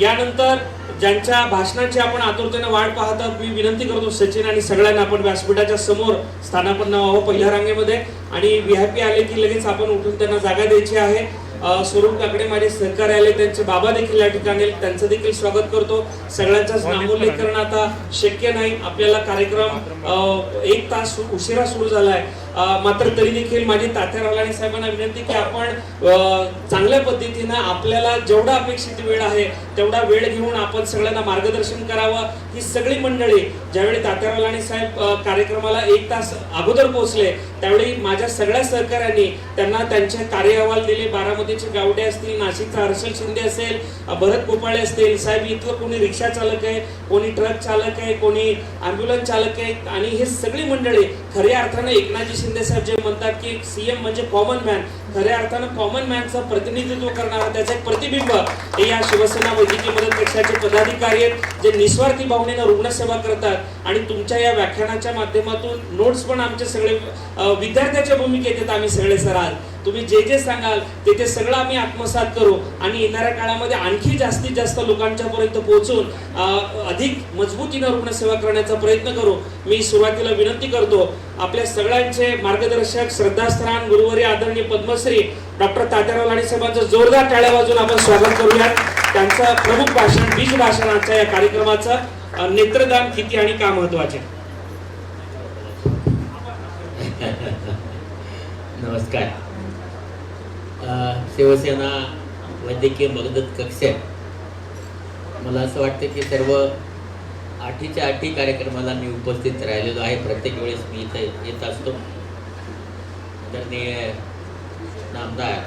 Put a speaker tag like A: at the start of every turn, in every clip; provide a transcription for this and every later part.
A: यानंतर ज्यांच्या भाषणाची आपण आतुरतेने वाट पाहतात मी विनंती करतो सचिन आणि सगळ्यांना आपण व्यासपीठाच्या समोर स्थानापन्न व्हावं पहिल्या रांगेमध्ये. आणि व्हीआयपी आले की लगेच आपण उठून त्यांना जागा द्यायची आहे. स्वरूप काकडे माझे सहकारी आले त्यांचे बाबा देखील या ठिकाणी आहेत. त्यांचं देखील स्वागत करतो. सगळ्यांचाच नामोल्लेख करणं आता शक्य नाही. आपल्याला कार्यक्रम एक तास उशिरा सुरू झालाय. अ, मात्र तरी देखील माझी तात्या रालाणी साहेबांना विनंती की आपण चांगल्या पद्धतीनं आपल्याला जेवढा अपेक्षित वेळ आहे तेवढा वेळ घेऊन आपण सगळ्यांना मार्गदर्शन करावं ही सगळी मंडळी ज्यावेळी तात्या रालाणी साहेब कार्यक्रमाला एक तास अगोदर पोहोचले त्यावेळी माझ्या सगळ्या सहकाऱ्यांनी त्यांना त्यांचे कार्य अहवाल दिले. बारामतीचे गावडे असतील नाशिकचा हर्षल शिंदे असेल भरत गोपाळे असतील साहेब इथलं कोणी रिक्षा चालक आहे कोणी ट्रक चालक आहे कोणी अँब्युलन्स चालक आहे आणि हे सगळी मंडळी खऱ्या अर्थानं एकनाथजी शिंदे साहेब जे म्हणतात की सीएम म्हणजे कॉमन मॅन खऱ्या अर्थानं कॉमन मॅनचं प्रतिनिधित्व करणारा त्याचं एक प्रतिबिंब हे या शिवसेना वैद्यकीय मदत कक्षाचे पदाधिकारी आहेत जे निस्वार्थी भावनेनं रुग्णसेवा करतात. आणि तुमच्या या व्याख्यानाच्या माध्यमातून नोट्स पण आमचे सगळे विद्यार्थ्याच्या भूमिकेत येत आम्ही सगळे सर आहात तुम्ही जे जे सांगाल ते ते सगळं आम्ही आत्मसात करू. आणि येणाऱ्या काळामध्ये आणखी जास्तीत जास्त लोकांच्या पर्यंत पोहोचून अधिक मजबूतीनं रुग्णसेवा करण्याचा प्रयत्न करू. मी सुरुवातीला विनंती करतो आपल्या सगळ्यांचे मार्गदर्शक श्रद्धास्थान गुरुवारी आदरणीय पद्मश्री डॉक्टर तात्याराव लाडे साहेबांचं जोरदार टाळ्या वाजून आपण स्वागत करूयात. त्यांचं प्रमुख भाषण बीज भाषणाचं या कार्यक्रमाचं नेत्रदान किती आणि का महत्त्वाचे?
B: नमस्कार. शिवसेना वैद्यकीय मदत कक्ष मला असं वाटतं की सर्व आठीच्या आठी कार्यक्रमाला मी उपस्थित राहिलेलो आहे. प्रत्येक वेळेस मी इथं येत असतो. आदरणीय नामदार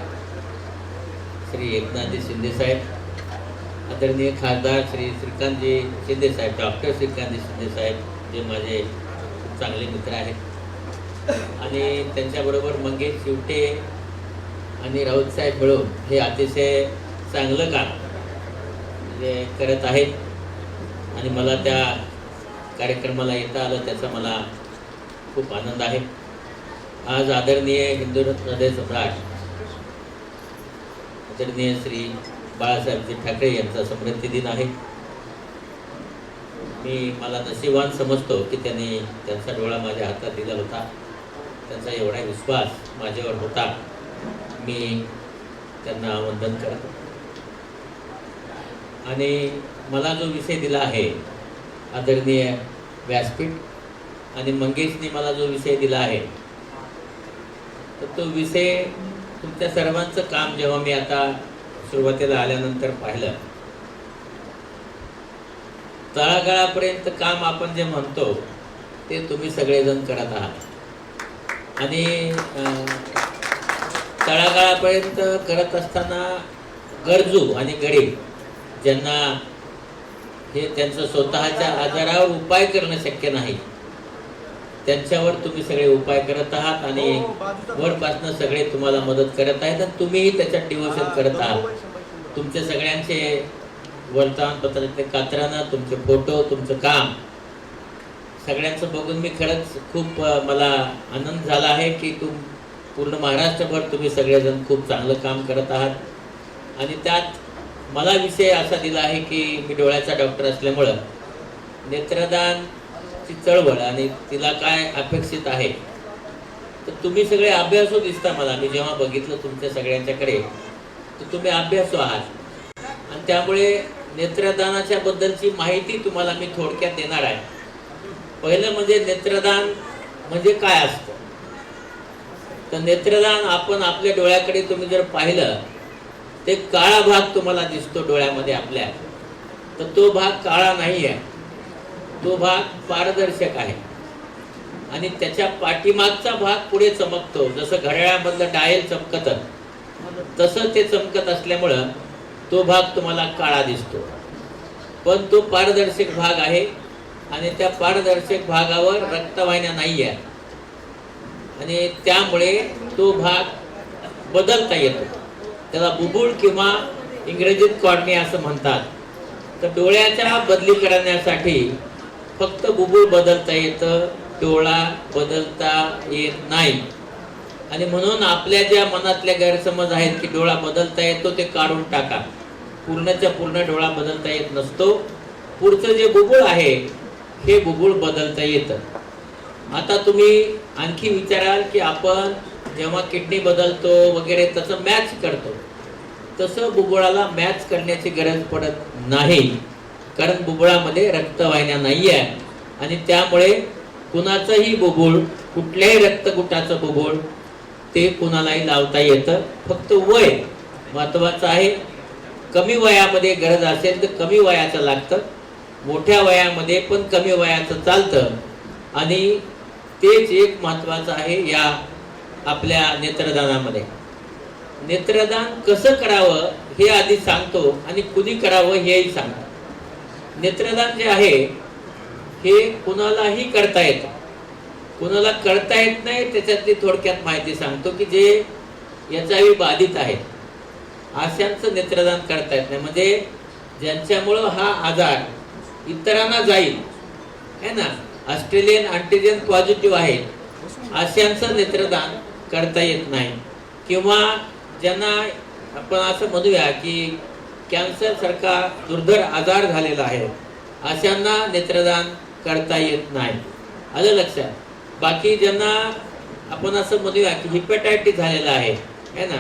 B: श्री एकनाथजी शिंदेसाहेब आदरणीय खासदार श्री श्रीकांतजी शिंदेसाहेब डॉक्टर श्रीकांतजी शिंदेसाहेब जे माझे खूप चांगले मित्र आहेत. आणि त्यांच्याबरोबर मंगेश शिवटे आणि राऊतसाहेब मिळून हे अतिशय चांगलं काम म्हणजे करत आहेत. आणि मला त्या कार्यक्रमाला येता आलं त्याचा मला खूप आनंद आहे. आज आदरणीय हिंदुरत्नदे सम्राट आदरणीय श्री बाळासाहेबजी ठाकरे यांचा स्मृती दिन आहे. मी मला नशिबान समजतो की त्यांनी त्यांचा डोळा माझ्या हातात दिला होता. त्यांचा एवढा विश्वास माझ्यावर होता. मी त्यांना वंदन करतो. आणि मला जो विषय दिला आहे आदरणीय व्यासपीठ आणि मंगेशने मला जो विषय दिला आहे तर तो विषय तुमच्या सर्वांचं काम जेव्हा मी आता सुरुवातीला आल्यानंतर पाहिलं तळागाळापर्यंत काम आपण जे म्हणतो ते तुम्ही सगळेजण करत आहात. आणि तळागाळापर्यंत करत असताना गरजू आणि गरीब ज्यांना हे त्यांचं स्वतःच्या आजारावर उपाय करणं शक्य नाही त्यांच्यावर तुम्ही सगळे उपाय करत आहात आणि वरपासनं सगळे तुम्हाला मदत करत आहेत आणि तुम्हीही त्याच्यात डिवोशन करत आहात. तुमचे सगळ्यांचे वर्तमानपत्रातले कात्रानं तुमचे फोटो तुमचं काम सगळ्यांचं बघून मी खरंच खूप मला आनंद झाला आहे की तुम पूर्ण महाराष्ट्रभर तुम्ही सगळेजण खूप चांगलं काम करत आहात. आणि त्यात मला विषय असा दिला आहे की मी डोळ्याचा डॉक्टर असल्यामुळं ती चळवळ आणि तिला काय अपेक्षित आहे? तर तुम्ही सगळे अभ्यासू दिसता मला. मी जेव्हा बघितलं तुमच्या सगळ्यांच्याकडे तर तुम्ही अभ्यासू आहात. आणि त्यामुळे नेत्रदानाच्या बद्दलची माहिती तुम्हाला मी थोडक्यात देणार आहे. पहिलं म्हणजे नेत्रदान म्हणजे काय असतं? तर नेत्रदान आपण आपल्या डोळ्याकडे तुम्ही जर पाहिलं ते काळा भाग तुम्हाला दिसतो डोळ्यामध्ये आपल्या. तर तो भाग काळा नाही आहे तो भाग पारदर्शक आहे. आणि त्याच्या पाठीमागचा भाग पुढे चमकतो. जसं घड्याळामधलं डायल चमकतं तसं ते चमकत असल्यामुळं तो भाग तुम्हाला काळा दिसतो. पण तो पारदर्शक भाग आहे आणि त्या पारदर्शक भागावर रक्तवाहिन्या नाही आहे आणि त्यामुळे तो भाग बदलता येतो. त्याला बुबुळ किंवा इंग्रजीत कॉर्नी असं म्हणतात. तर डोळ्याच्या बदली करण्यासाठी फक्त बुबुळ बदलता येतं डोळा बदलता येत नाही. आणि म्हणून आपल्या ज्या मनातल्या गैरसमज आहेत की डोळा बदलता येतो ते काढून टाका. पूर्णच्या पूर्ण डोळा बदलता येत नसतो. पुढचं जे बुबुळ आहे हे बुबुळ बदलता येतं. आता तुम्ही आणखी विचाराल की आपण जेव्हा किडनी बदलतो वगैरे तसं मॅच करतो. तसं बुबुळाला मॅच करण्याची गरज पडत नाही. कारण बुबुळामध्ये रक्तवाहिन्या नाही आहे आणि त्यामुळे कुणाचंही बुबुळ कुठल्याही रक्तगुटाचं बुबुळ ते कुणालाही लावता येतं. फक्त वय महत्वाचं आहे. कमी वयामध्ये गरज असेल तर कमी वयाचं लागतं. मोठ्या वयामध्ये पण कमी वयाचं चालतं. आणि तेच एक महत्वाचं आहे या आपल्या नेत्रदानामध्ये. नेत्रदान कसं करावं हे आधी सांगतो आणि कुणी करावं हेही सांगतो. नेत्रदान जे आहे हे कुणालाही करता येतं कुणाला करता येत नाही त्याच्यातली थोडक्यात माहिती सांगतो की जे याच्याही बाधित आहेत अशांचं नेत्रदान करता येत नाही. म्हणजे ज्यांच्यामुळं हा आजार इतरांना जाईल है ना? ऑस्ट्रेलियन अँटीजेन पॉझिटिव्ह आहे अशांचं नेत्रदान करता येत नाही. किंवा ज्यांना आपण असं म्हणूया की कॅन्सर सारखा दुर्धर आजार झालेला आहे. अशांना नेत्रदान करता येत नाही. आलं लक्षात? बाकी ज्यांना आपण असं म्हणूया की हिपॅटायटिस झालेला आहे है ना?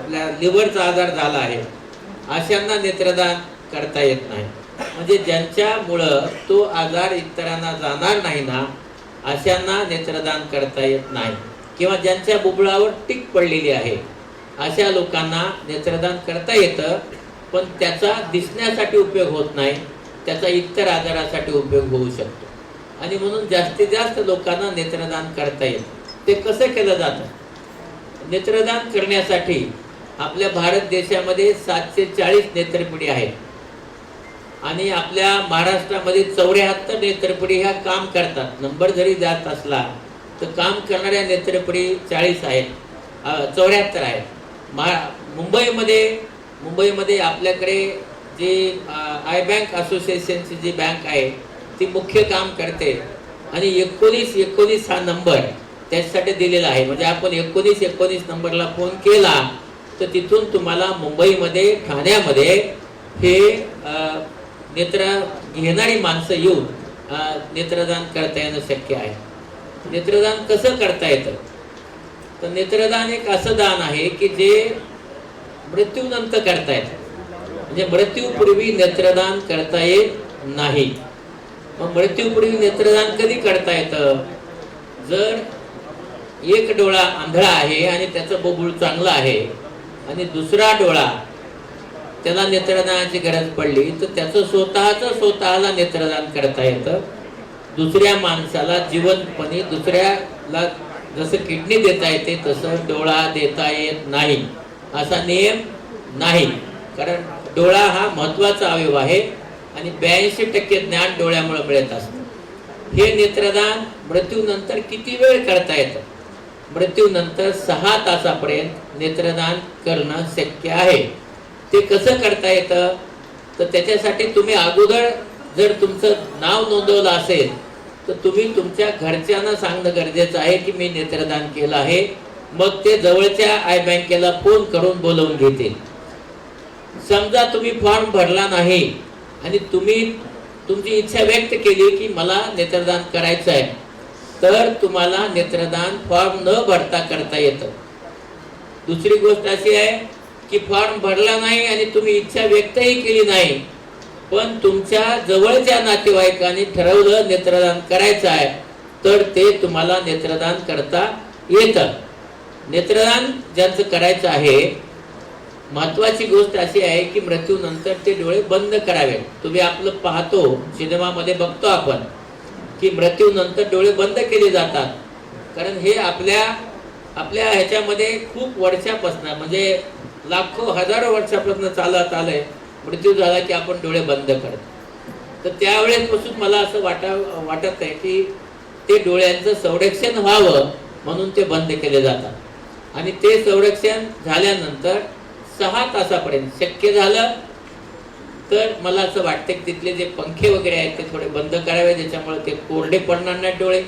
B: आपल्या लिव्हरचा आजार झाला आहे. अशांना नेत्रदान करता येत नाही. म्हणजे ज्यांच्यामुळं तो आजार इतरांना जाणार नाही ना अशांना नेत्रदान करता येत नाही. किंवा ज्यांच्या बुबळावर टीक पडलेली आहे अशा लोकांना नेत्रदान करता येतं. पण त्याचा दिसण्यासाठी उपयोग होत नाही त्याचा इतर आजारासाठी उपयोग होऊ शकतो. आणि म्हणून जास्तीत जास्त लोकांना नेत्रदान करता येईल ते कसं केलं जातं? नेत्रदान करण्यासाठी आपल्या भारत देशामध्ये सातशे चाळीस नेत्रपिढी आहेत. आणि आपल्या महाराष्ट्रामध्ये चौऱ्याहत्तर नेत्रपिढी ह्या काम करतात. नंबर जरी जात असला तर काम करणाऱ्या नेत्रपिढी चाळीस आहेत चौऱ्याहत्तर आहेत. महा मुंबईमध्ये मुंबईमध्ये आपल्याकडे जी आय बँक असोसिएशनची जी बँक आहे ती मुख्य काम करते. आणि एकोणीस एकोणीस हा नंबर त्याच्यासाठी दिलेला आहे. म्हणजे आपण एकोणीस एकोणीस नंबरला फोन केला तर तिथून तुम्हाला मुंबईमध्ये ठाण्यामध्ये हे नेत्र घेणारी माणसं येऊन नेत्रदान करता येणं शक्य आहे. नेत्रदान कसं करता येतं? तर नेत्रदान एक असं दान आहे की जे मृत्यूनंतर करता येतं. म्हणजे मृत्यूपूर्वी नेत्रदान करता येत नाही. मग मृत्यूपूर्वी नेत्रदान कधी करता येतं? जर एक डोळा आंधळा आहे आणि त्याचं बबूळ चांगलं आहे आणि दुसरा डोळा त्याला नेत्रदानाची गरज पडली तर त्याचं स्वतःच स्वतःला नेत्रदान करता येतं. दुसऱ्या माणसाला जीवनपणे दुसऱ्याला जसं किडनी देता येते तसं डोळा देता येत नाही. असा नियम नाही. कारण डोळा हा महत्त्वाचा अवयव आहे आणि ब्याऐंशी टक्के ज्ञान डोळ्यामुळे मिळत असतं. हे नेत्रदान मृत्यूनंतर किती वेळ करता येतं? मृत्यूनंतर सहा तासापर्यंत नेत्रदान करणं शक्य आहे. ते कसं करता येतं? तर त्याच्यासाठी तुम्ही अगोदर जर तुमचं नाव नोंदवलं असेल तर तुम्ही तुमच्या घरच्यांना सांगणं गरजेचं आहे की मी नेत्रदान केलं आहे. मग ते जवळच्या आय बँकेला फोन करून बोलवून घेतील. समजा तुम्ही फॉर्म भरला नाही आणि तुम्ही तुमची इच्छा व्यक्त केली की मला नेत्रदान करायचं आहे तर तुम्हाला नेत्रदान फॉर्म न भरता करता येतं. दुसरी गोष्ट अशी आहे की फॉर्म भरला नाही आणि तुम्ही इच्छा व्यक्तही केली नाही पण तुमच्या जवळच्या नातेवाईकांनी ठरवलं नेत्रदान करायचं आहे तर ते तुम्हाला नेत्रदान करता येतं. नेत्रदान ज्यांचं करायचं आहे महत्वाची गोष्ट अशी आहे की मृत्यूनंतर ते डोळे बंद करावे तुम्ही आपलं पाहतो सिनेमामध्ये बघतो आपण की मृत्यूनंतर डोळे बंद केले जातात. कारण हे आपल्या आपल्या ह्याच्यामध्ये खूप वर्षापासून म्हणजे लाखो हजारो वर्षापासून चालत आलंय मृत्यू झाला की आपण डोळे बंद करतो. तर त्यावेळेसपासून मला असं वाटा वाटत आहे की ते डोळ्यांचं संरक्षण व्हावं म्हणून ते बंद केले जातात. आणि ते संरक्षण झाल्यानंतर सहा तासापर्यंत शक्य झालं तर मला असं वाटतं की तिथले जे पंखे वगैरे आहेत ते थोडे बंद करावे ज्याच्यामुळे ते कोरडे पडणार नाही डोळे.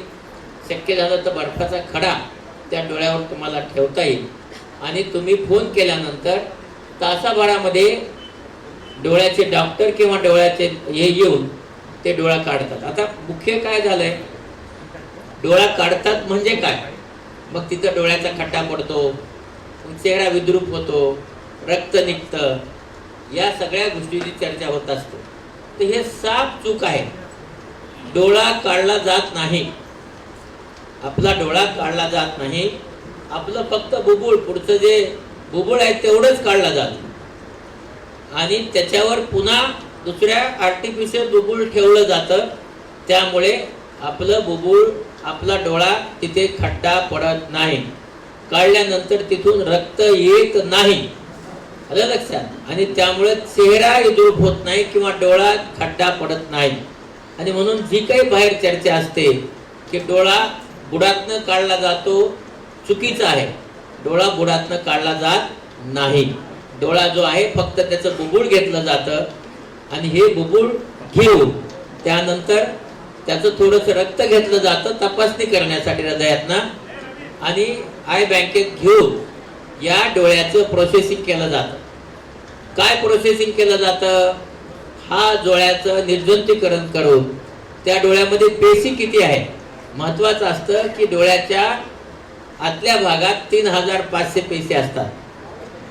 B: शक्य झालं तर बर्फाचा खडा त्या डोळ्यावर तुम्हाला ठेवता येईल. आणि तुम्ही फोन केल्यानंतर तासाभरामध्ये डोळ्याचे डॉक्टर किंवा डोळ्याचे हे येऊन ते डोळा काढतात. आता मुख्य काय झालंय? डोळा काढतात म्हणजे काय? मग तिथं डोळ्याचा खड्डा पडतो चेहरा विद्रूप होतो रक्त निघतं. या सगळ्या गोष्टीची चर्चा होत असते. तर हे साफ चूक आहे. डोळा काढला जात नाही. आपला डोळा काढला जात नाही. आपलं फक्त बुबुळ पुढचं जे बुबुळ आहे तेवढंच काढला जात. आणि त्याच्यावर पुन्हा दुसऱ्या आर्टिफिशियल बुबुळ ठेवलं जातं. त्यामुळे आपलं बुबुळ आपला डोळा तिथे खड्डा पडत नाही. काढल्यानंतर तिथून रक्त येत नाही. आलं लक्षात? आणि त्यामुळे चेहरा विद्रूप होत नाही किंवा डोळा खड्डा पडत नाही. आणि म्हणून जी काही बाहेर चर्चा असते की डोळा बुडातनं काढला जातो चुकीचा आहे. डोळा बुडातनं काढला जात नाही. डोळा जो आहे फक्त त्याचं बुबुळ घेतलं जातं. आणि हे बुबुळ घेऊन त्यानंतर त्याचं थोडंसं रक्त घेतलं जातं तपासणी करण्यासाठी हृदयातनं. आणि आय बँकेत घेऊन या डोळ्याचं प्रोसेसिंग केलं जातं. काय प्रोसेसिंग केलं जातं? हा डोळ्याचं निर्जंतुकीकरण करून त्या डोळ्यामध्ये पेशी किती आहे? महत्वाचं असतं की डोळ्याच्या आतल्या भागात तीन हजार पाचशे पेशी असतात.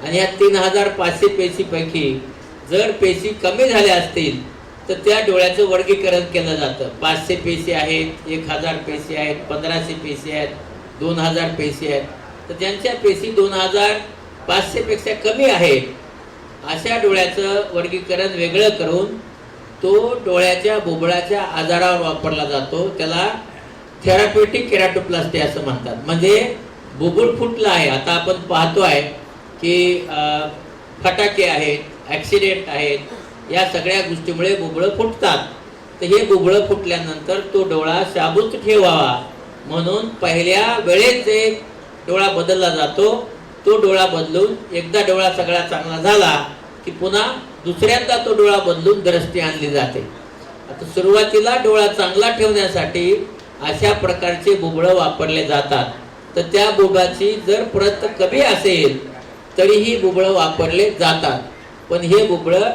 B: आणि या तीन हजार पाचशे पेशीपैकी जर पेशी कमी झाल्या असतील तर त्या डोळ्याचं वर्गीकरण केलं जातं. पाचशे पेशी आहेत एक हजार पेशी आहेत पंधराशे पेशी आहेत दोन हजार पेशी आहेत. तर ज्यांच्या पेशी दोन हजार पाचशेपेक्षा कमी आहेत. अशा डोळ्याचं वर्गीकरण वेगळं करून तो डोळ्याच्या बोबळाच्या आजारावर वापरला जातो. त्याला थेरापेटिक केराटोप्लास्टी असं म्हणतात. म्हणजे बुबुळ फुटला आहे. आता आपण पाहतो आहे की फटाके आहेत ॲक्सिडेंट आहेत या सगळ्या गोष्टीमुळे बुबळं फुटतात. तर हे बुबळं फुटल्यानंतर तो डोळा शाबूत ठेवावा. म्हणून पहिल्या वेळेस एक डोळा बदलला जातो. तो डोळा बदलून एकदा डोळा सगळा चांगला झाला की पुन्हा दुसऱ्यांदा तो डोळा बदलून दृष्टी आणली जाते. आता सुरुवातीला डोळा चांगला ठेवण्यासाठी अशा प्रकारचे बुबळं वापरले जातात. तर त्या बुबळाची जर प्रत कमी असेल तरीही बुबळं वापरले जातात. पण हे बुबळं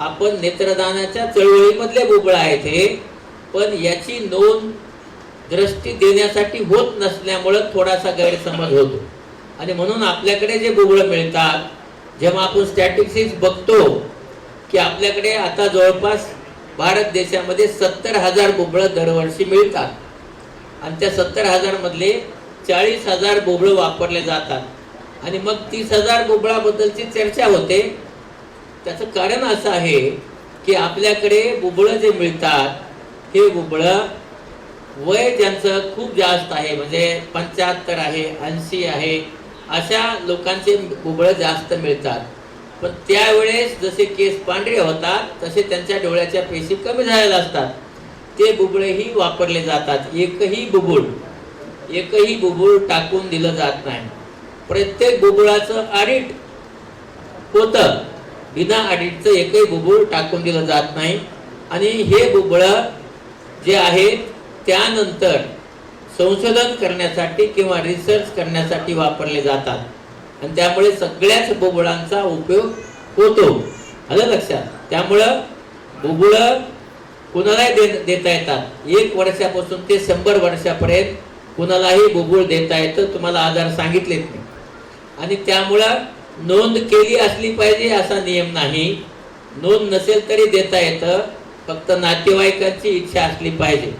B: आपण नेत्रदानाच्या चळवळीमधले बुबळं आहेत हे पण याची नोंद दृष्टी देण्यासाठी होत नसल्यामुळं थोडासा गैरसमज होतो. आणि म्हणून आपल्याकडे जे बुबळं मिळतात जेव्हा आपण स्टॅटिस्टिक्स बघतो की आपल्याकडे आता जवळपास भारत देशामध्ये सत्तर हजार बोबळं दरवर्षी मिळतात. आणि त्या सत्तर हजारमधले चाळीस हजार बोबळं वापरले जातात. आणि मग तीस हजार बोबळाबद्दलची चर्चा होते. त्याचं कारण असं आहे की आपल्याकडे बुबळं जे मिळतात हे बुबळं वय ज्यांचं खूप जास्त आहे. म्हणजे पंच्याहत्तर आहे ऐंशी आहे अशा लोकांचे बुबळं जास्त मिळतात. पण त्यावेळेस जसे केस पांढरे होतात तसे त्यांच्या डोळ्याच्या पेशी कमी झालेल्या असतात. ते बुबळेही वापरले जातात. एकही बुबुळ एकही बुबुळ टाकून दिलं जात नाही. प्रत्येक बुबुळाचं आरीट होतं. बिना ऑडिटचं एकही बुबुळ टाकून दिलं जात नाही. आणि हे बुबळं जे आहेत त्यानंतर संशोधन करण्यासाठी किंवा रिसर्च करण्यासाठी वापरले जातात. आणि त्यामुळे सगळ्याच बुबुळांचा उपयोग होतो. आलं लक्षात? त्यामुळं बुबुळं कुणालाही दे देता येतात. एक वर्षापासून ते शंभर वर्षापर्यंत कुणालाही बुबुळ देता येतं तुम्हाला आजार सांगितलेत मी. आणि त्यामुळं नोंद केली असली पाहिजे असा नियम नाही. नोंद नसेल तरी देता येतं. फक्त नातेवाईकांची इच्छा असली पाहिजे.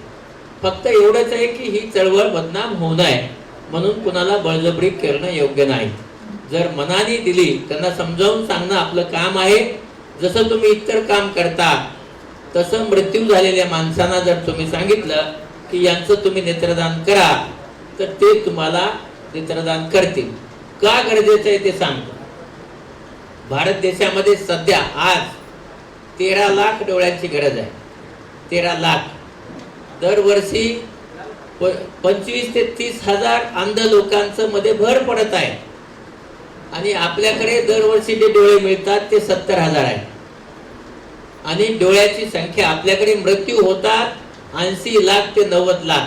B: फक्त एवढंच आहे की ही चळवळ बदनाम होऊ नये. म्हणून कुणाला बळजबरी करणं योग्य नाही. जर मनाने दिली त्यांना समजावून सांगणं आपलं काम आहे. जसं तुम्ही इतर काम करता तसं मृत्यू झालेल्या माणसांना जर तुम्ही सांगितलं की यांचं तुम्ही नेत्रदान करा तर ते तुम्हाला नेत्रदान करतील. का गरजेचं आहे ते सांगतो. भारत देशामध्ये सध्या आज तेरा लाख डोळ्यांची गरज आहे. तेरा लाख. दरवर्षी प- पंचवीस ते तीस हजार अंध लोकांचं मध्ये भर पडत आहे. आणि आपल्याकडे दरवर्षी जे डोळे मिळतात ते सत्तर हजार आहे आणि डोळ्याची संख्या आपल्याकडे मृत्यू होतात ऐंशी लाख ते नव्वद लाख.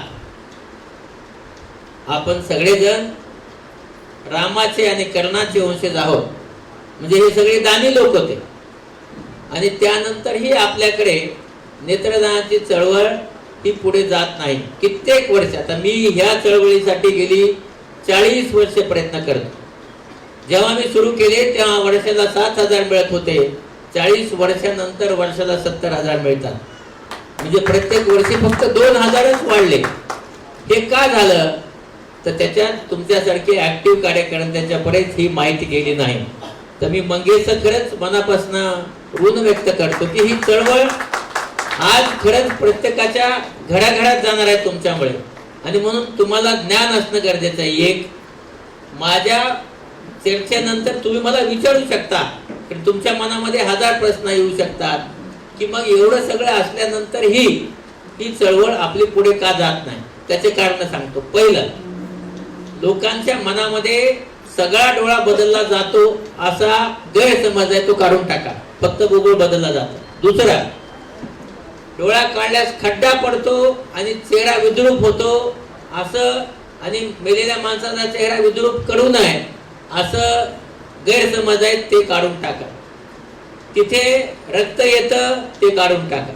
B: आपण सगळेजण रामाचे आणि कर्णाचे वंशज आहोत. म्हणजे हे सगळे दानी लोक होते. आणि त्यानंतरही आपल्याकडे नेत्रदानाची चळवळ ही पुढे जात नाही. कित्येक वर्ष आता मी ह्या चळवळीसाठी गेली चाळीस वर्ष प्रयत्न करतो. जेव्हा मी सुरू केले तेव्हा वर्षाला सात हजार मिळत होते. चाळीस वर्षानंतर वर्षाला सत्तर हजार मिळतात. म्हणजे प्रत्येक वर्षी फक्त दोन हजारच वाढले. हे का झालं? तर त्याच्यात तुमच्यासारखे ऍक्टिव्ह बरेच ही माहिती गेली नाही. तर मी मंगेचं खरंच मनापासून ऋण व्यक्त करतो की ही चळवळ आज खरंच प्रत्येकाच्या घराघरात जाणार आहे तुमच्यामुळे. आणि म्हणून तुम्हाला ज्ञान असणं गरजेचं आहे. एक माझ्या चर्चेनंतर तुम्ही मला विचारू शकता पण तुमच्या मनामध्ये हजार प्रश्न येऊ शकतात की मग एवढं सगळं असल्यानंतर ही ही चळवळ आपली पुढे का जात नाही? त्याचे कारण सांगतो. पहिलं लोकांच्या मनामध्ये सगळा डोळा बदलला जातो असा गैरसमज आहे तो काढून टाका. फक्त गुगुळ बदलला जातो. दुसरा डोळा काढल्यास खड्डा पडतो आणि चेहरा विद्रूप होतो. असं आणि मेलेल्या माणसाचा चेहरा विद्रूप करू नये. असं गैरसमज आहे ते काढून टाका. तिथे रक्त येतं ते काढून टाका.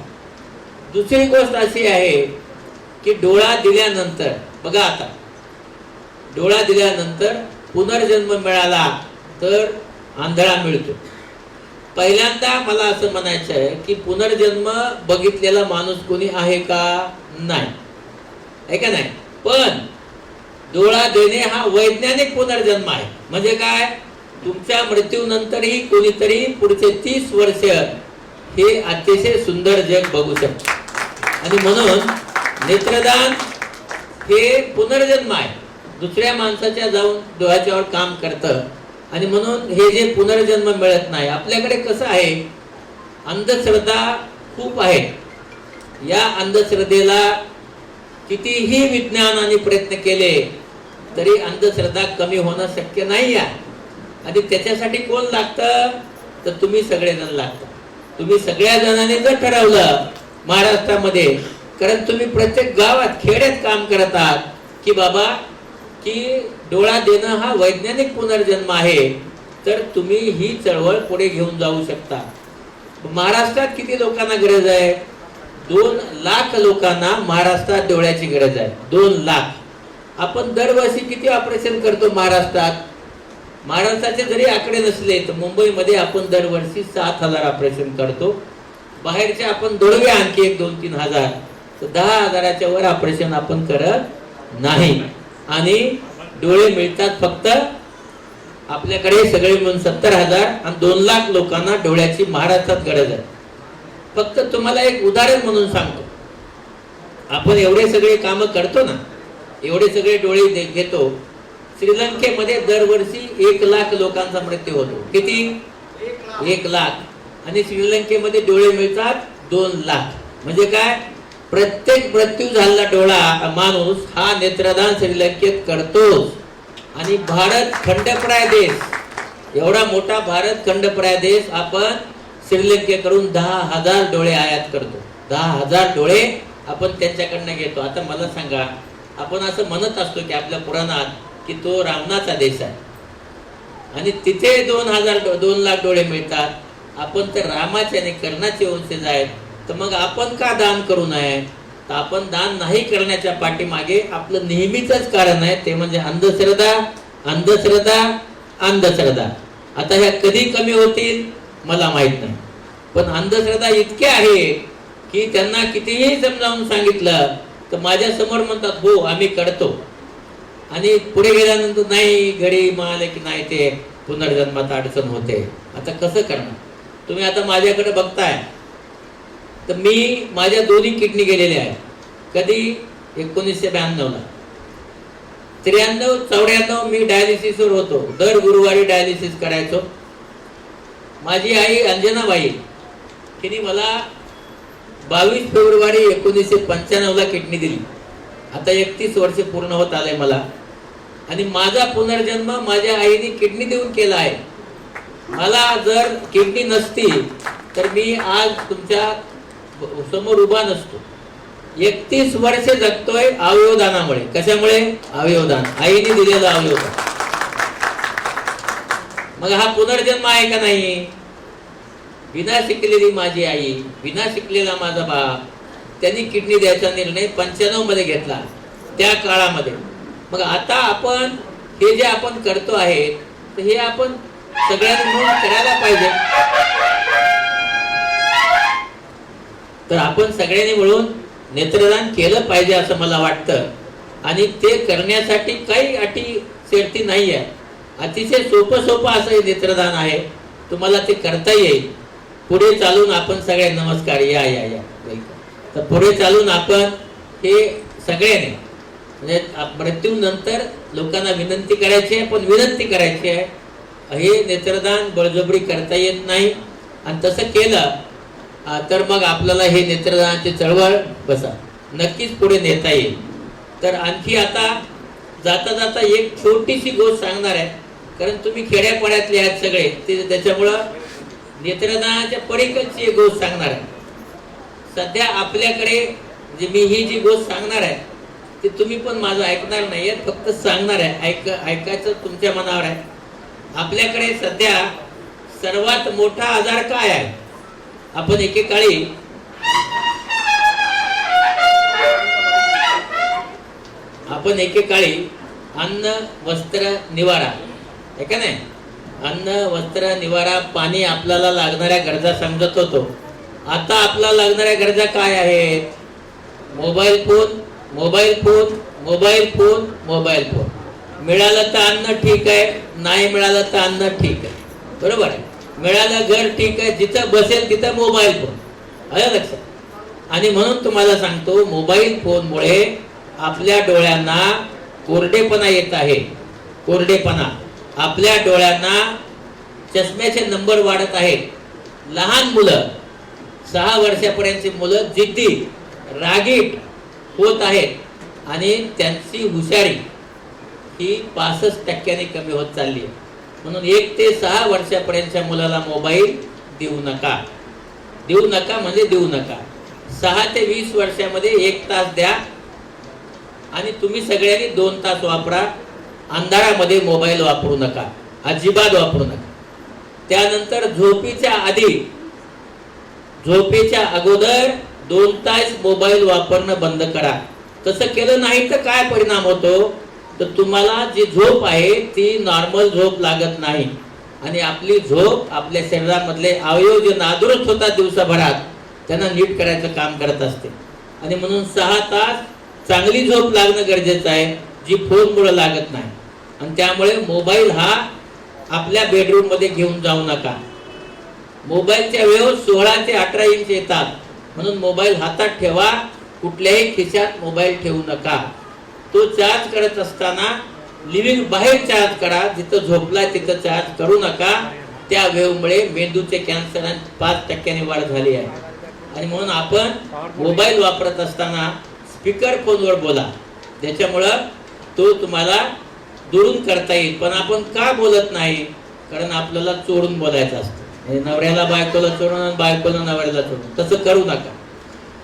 B: दुसरी गोष्ट अशी आहे की डोळा दिल्यानंतर बघा आता डोळा दिल्यानंतर पुनर्जन्म मिळाला तर आंधळा मिळतो. पहिल्यांदा मला असं म्हणायचं आहे की पुनर्जन्म बघितलेला माणूस कोणी आहे का? नाही. आहे का नाही? पण डोळा देणे हा वैज्ञानिक पुनर्जन्म आहे. म्हणजे काय? तुमच्या मृत्यूनंतरही कोणीतरी पुढचे तीस वर्ष हे अतिशय सुंदर जग बघू शकतो. आणि म्हणून नेत्रदान हे पुनर्जन्म आहे. दुसऱ्या माणसाच्या जाऊन डोळ्याच्यावर काम करतं. आणि म्हणून हे जे पुनर्जन्म मिळत नाही आपल्याकडे कसं आहे? अंधश्रद्धा खूप आहे. या अंधश्रद्धेला कितीही विज्ञानाने प्रयत्न केले तरी अंधश्रद्धा कमी होणं शक्य नाही आहे. आणि त्याच्यासाठी कोण लागतं? तर तुम्ही सगळेजण लागतं. तुम्ही सगळ्या जणांनी जर ठरवलं महाराष्ट्रामध्ये कारण तुम्ही प्रत्येक गावात खेड्यात काम करत आहात की बाबा की डोळा देणं हा वैज्ञानिक पुनर्जन्म आहे तर तुम्ही ही चळवळ पुढे घेऊन जाऊ शकता. महाराष्ट्रात किती लोकांना गरज आहे? दोन लाख लोकांना महाराष्ट्रात डोळ्याची गरज आहे. दोन लाख. आपण दरवर्षी किती ऑपरेशन करतो महाराष्ट्रात? महाराष्ट्राचे जरी आकडे नसले तर मुंबईमध्ये आपण दरवर्षी सात हजार ऑपरेशन करतो. बाहेरचे आपण दोडवे आणखी एक दोन तीन हजार. तर दहा हजाराच्या वर ऑपरेशन आपण करत नाही. आणि डोळे मिळतात फक्त आपल्याकडे सगळे मिळून सत्तर हजार आणि दोन लाख लोकांना डोळ्याची महाराष्ट्रात गरज आहे. फक्त तुम्हाला एक उदाहरण म्हणून सांगतो. आपण एवढे सगळे कामं करतो ना एवढे सगळे डोळे घेतो श्रीलंकेमध्ये दरवर्षी एक लाख लोकांचा मृत्यू होतो. किती? एक लाख. आणि श्रीलंकेमध्ये डोळे मिळतात दोन लाख. म्हणजे काय? प्रत्येक मृत्यू झालेला डोळा माणूस हा नेत्रदान श्रीलंकेत करतोच. आणि भारत खंडप्राय देश एवढा मोठा भारत खंडप्राय देश आपण श्रीलंकेकडून दहा हजार डोळे आयात करतो. दहा हजार डोळे आपण त्यांच्याकडनं घेतो. आता मला सांगा आपण असं म्हणत असतो की आपल्या पुराणात की तो रावणाचा देश आहे. आणि तिथे दोन हजार दोन लाख डोळे मिळतात. आपण तर रामाचे आणि कर्णाचे वंशज आहेत. तर मग आपण का दान करू नये? तर आपण दान नाही करण्याच्या पाठीमागे आपलं नेहमीचंच कारण आहे ते म्हणजे अंधश्रद्धा अंधश्रद्धा अंधश्रद्धा. आता ह्या कधी कमी होतील? मला माहीत नाही. पण अंधश्रद्धा इतक्या आहे की त्यांना कितीही समजावून सांगितलं तर माझ्यासमोर म्हणतात हो आम्ही करतो. आणि पुढे गेल्यानंतर नाही घडी म्हणाले की नाही ते? पुनर्जन्मात अडचण होते. आता कसं करणार? तुम्ही आता माझ्याकडे बघताय तर मी माझ्या दोन्ही किडनी गेलेल्या आहेत. कधी? एकोणीसशे ब्याण्णवला त्र्याण्णव चौऱ्याण्णव मी डायलिसिसवर होतो. दर गुरुवारी डायलिसिस करायचो. माझी आई अंजनाबाई तिने मला बावीस फेब्रुवारी एकोणीसशे पंच्याण्णवला किडनी दिली. आता एकतीस वर्ष पूर्ण होत आलंय मला. आणि माझा पुनर्जन्म माझ्या आईने किडनी देऊन केला आहे. मला जर किडनी नसती तर मी आज तुमच्या समोर उभा नसतो. एकतीस वर्ष जगतोय अवयवदानामुळे कशामुळे? अवयवदान आईने दिलेलं अवयवदान मग हा पुनर्जन्म आहे का नाही? विना शिकलेली माझी आई विना शिकलेला माझा बाप त्यांनी किडनी द्यायचा निर्णय पंच्याण्णवमध्ये घेतला. त्या काळामध्ये. मग आता आपण हे जे आपण करतो आहे तर हे आपण सगळ्यांनी मिळून करायला पाहिजे. तर आपण सगळ्यांनी मिळून नेत्रदान केलं पाहिजे असं मला वाटतं. आणि ते करण्यासाठी काही अटी शर्ती नाही आहे अतिशय सोपं सोपं असं हे नेत्रदान आहे. तुम्हाला ते करता येईल. पुढे चालून आपण सगळे नमस्कार या या या. तर पुढे चालून आपण हे सगळ्याने म्हणजे मृत्यूनंतर लोकांना विनंती करायची आहे पण विनंती करायची आहे. हे नेत्रदान बळजबरी करता येत नाही. आणि तसं केलं तर मग आपल्याला हे नेत्रदानाची चळवळ बसा. नक्कीच पुढे नेता येईल. तर आणखी आता जाता जाता एक छोटीशी गोष्ट सांगणार आहे. कारण तुम्ही खेड्यापाड्यातले आहेत सगळे ते त्याच्यामुळं नेत्रदानाच्या पडीकडची एक गोष्ट सांगणार आहे. सध्या आपल्याकडे जे मी ही जी गोष्ट सांगणार आहे ती तुम्ही पण माझं ऐकणार नाही आहे फक्त सांगणार आहे. ऐक ऐकायचं तुमच्या मनावर आहे. आपल्याकडे सध्या सर्वात मोठा आजार काय आहे? आपण एकेकाळी आपण एकेकाळी अन्न वस्त्र निवारा. आहे का नाही? अन्न वस्त्र निवारा पाणी आपल्याला लागणाऱ्या गरजा समजत होतो. आता आपल्याला लागणाऱ्या गरजा काय आहेत? Mobile phone mobile phone mobile phone mobile phone. मिळालं तर अन्न ठीक आहे नाही मिळालं तर अन्न ठीक आहे. बरोबर आहे? मिळालं घर ठीक आहे जिथं बसेल तिथं मोबाईल फोन आलं लक्षात? आणि म्हणून तुम्हाला सांगतो मोबाईल फोनमुळे आपल्या डोळ्यांना कोरडेपणा येत आहे. कोरडेपणा. आपल्या डोळ्यांना चष्म्याचे नंबर वाढत आहेत. लहान मुलं सहा वर्षापर्यंतची मुलं जिद्दी रागीट होत आहेत. आणि त्यांची हुशारी ही पासष्ट टक्क्याने कमी होत चालली आहे. म्हणून एक ते सहा वर्षापर्यंतच्या मुलाला मोबाईल देऊ नका. देऊ नका म्हणजे देऊ नका. सहा ते वीस वर्षामध्ये एक तास द्या आणि तुम्ही सगळ्यांनी दोन तास वापरा. अंधारामध्ये मोबाईल वापरू नका. अजिबात वापरू नका. त्यानंतर झोपीच्या आधी झोपेच्या अगोदर दोन तास मोबाईल वापरणं बंद करा. तसं केलं नाही तर काय परिणाम होतो? तर तुम्हाला जी झोप आहे ती नॉर्मल झोप लागत नाही. आणि आपली झोप आपल्या शरीरामधले अवयव जे नादुरुस्त होतात दिवसाभरात त्यांना नीट करायचं काम करत असते. आणि म्हणून सहा तास चांगली झोप लागणं गरजेचं आहे जी फोनमुळं लागत नाही. आणि त्यामुळे मोबाईल हा आपल्या बेडरूममध्ये घेऊन जाऊ नका. मोबाईलच्या वेळ सोळा ते अठरा इंच येतात. म्हणून मोबाईल हातात ठेवा कुठल्याही खिशात मोबाईल ठेवू नका. तो चार्ज करत असताना लिव्हिंग बाहेर चार्ज करा जिथं झोपलाय तिथं चार्ज करू नका. त्या वेवमुळे मेंदूचे कॅन्सर पाच टक्क्याने वाढ झाली आहे. आणि म्हणून आपण मोबाईल वापरत असताना स्पीकर फोनवर बोला. त्याच्यामुळं तो तुम्हाला दुरून करता येईल. पण आपण का बोलत नाही? कारण आपल्याला चोरून बोलायचं असतं. म्हणजे नवऱ्याला बायकोला चोरून आणि बायकोला नवऱ्याला चोरून. तसं करू नका.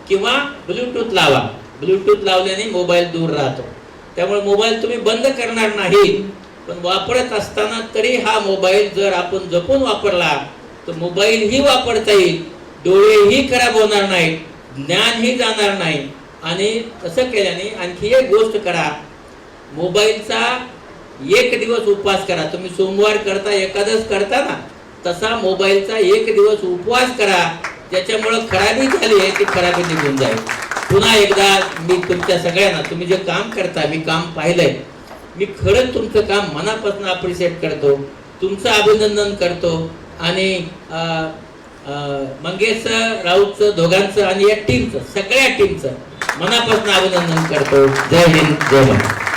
B: किंवा ब्लूटूथ लावा. ब्लूटूथ लावल्याने मोबाईल दूर राहतो. त्यामुळे मोबाईल तुम्ही बंद करणार नाही. पण वापरत असताना तरी हा मोबाईल जर आपण जपून वापरला तर मोबाईलही वापरता येईल डोळेही खराब होणार नाहीत ज्ञानही जाणार नाही. आणि तसं केल्याने आणखी एक गोष्ट करा मोबाईलचा एक दिवस उपवास करा. तुम्ही सोमवार करता एकादश करता ना तसा मोबाईलचा एक दिवस उपवास करा ज्याच्यामुळं खराबी झाली आहे ती खराबी निघून जाईल. पुन्हा एकदा मी तुमच्या सगळ्यांना तुम्ही जे काम करता मी काम पाहिलंय. मी खरंच तुमचं काम मनापासून अप्रिशिएट करतो तुमचं अभिनंदन करतो आणि मंगेश राऊतचं दोघांचं आणि या टीमचं सगळ्या टीमचं मनापासून अभिनंदन करतो. जय हिंद जय महाराष्ट्र.